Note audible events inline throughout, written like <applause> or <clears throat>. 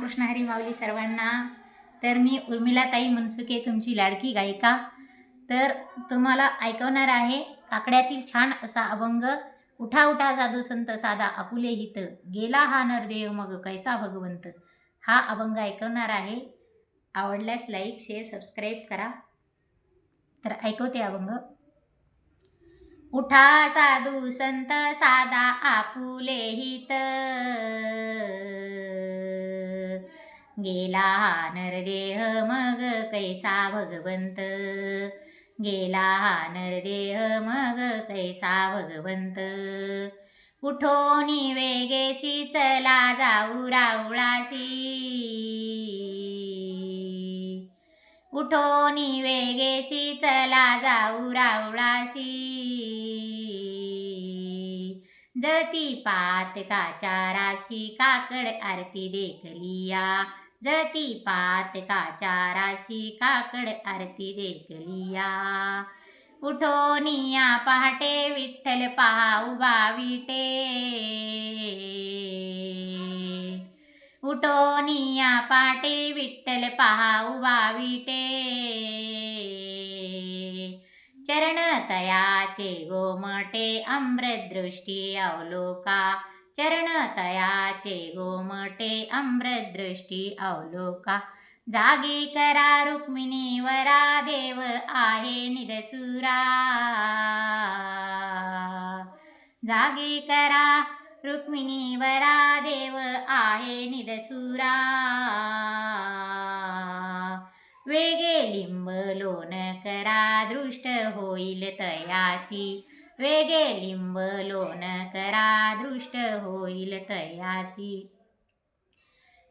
कृष्ण हरी माऊली सर्वांना. तर मी उर्मिलाताई मनसुके तुमची लाडकी गायिका. तर तुम्हाला ऐकवणार आहे काकड्यातील छान असा अभंग उठा उठा साधू संत साधा आपुले हित गेला हा नरदेव मग कैसा भगवंत. हा अभंग ऐकवणार आहे. आवडल्यास लाईक शेअर सबस्क्राईब करा. तर ऐकवते अभंग. उठा साधू संत साधा आपुले हित गेला हा नरदेह मग कैसा भगवंत? गेला हा नरदेह मग कैसा भगवंत? उठोनी वेगेशी चला जाऊ रावळाशी. उठोनी वेगेशी चला जाऊ रावळाशी. जळती पात काचाराशी काकड आरती देखलिया. जळती पात काचाराशी काकड आरती देखलिया उठोनिया पहाटे विठ्ठल पहा उभा विटे. उठोनिया पहाटे विठ्ठल पहा उभा विटे. चरण तयाचे गोमटे अम्रदृष्टी अवलोका. चरण तयाचे गोमटे अमृतदृष्टी अवलोका. जागी करा रुक्मिणीवरा देव आहे निदसुरा. जागी करा रुक्मिणीवरा देव आहे निदसुरा. वेगे लिंब लोन करा दृष्ट होईल तयासी. वेगे लिंब लोन करा दृष्ट होईल तयासी.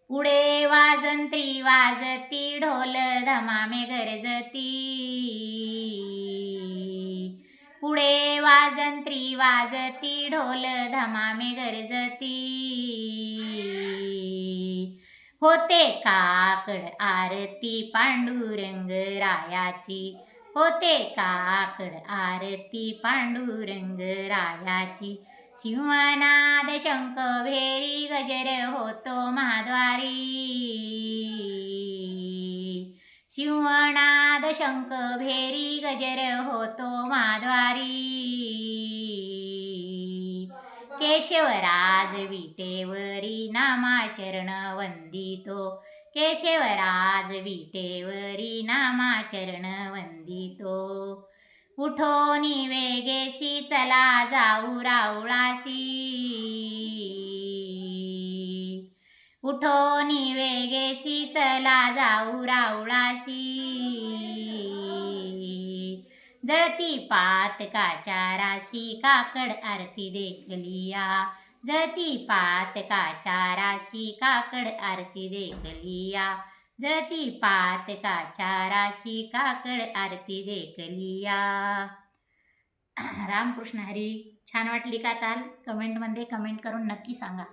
पुढे वाजंत्री वाजती ढोल धमामे गरजती. पुढे वाजंत्री वाजती ढोल धमामे गरजती. होते काकड आरती पांडुरंग रायाची. होते काकड आरती पांडुरंग रायाची. शिवनाद शंख भेरी गजर होतो महाद्वारी. शिवनाद शंख भेरी गजर होतो महाद्वारी. केशवराज विटेवरी नामाचरण वंदितो. केशवराज विटेवरी नामाचरण वंदितो. उठो निवेगेसी चला जाऊ रावळाशी. उठो निवेगेसी चला जाऊ रावळाशी. जळती पात काचाराशी काकड आरती देखलिया. जळती पात काचाराशी काकड आरती देखलिया जळती पात काचाराशी काकड आरती देखलिया <clears throat> रामकृष्ण हरी छान वाटली का चाल? कमेंटमध्ये कमेंट करून नक्की सांगा.